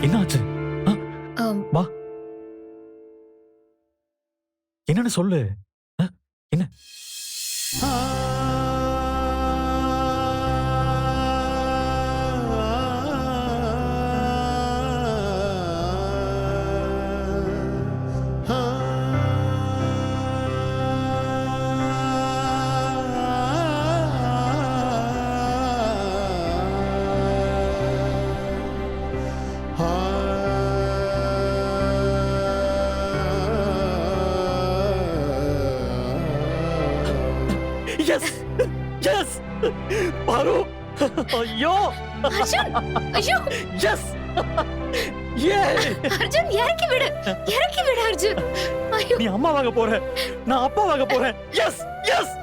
என்னாச்சு? ஆம், என்னன்னு சொல்லு. என்ன? எஸ் எஸ் பாரு ஐயோ அர்ஜுன் ஐயோ எஸ் அர்ஜுன் இறக்கி விடு இறக்கி விடு அர்ஜுன் நீ அம்மாவாக போற நான் அப்பாவாக போறேன் எஸ் எஸ்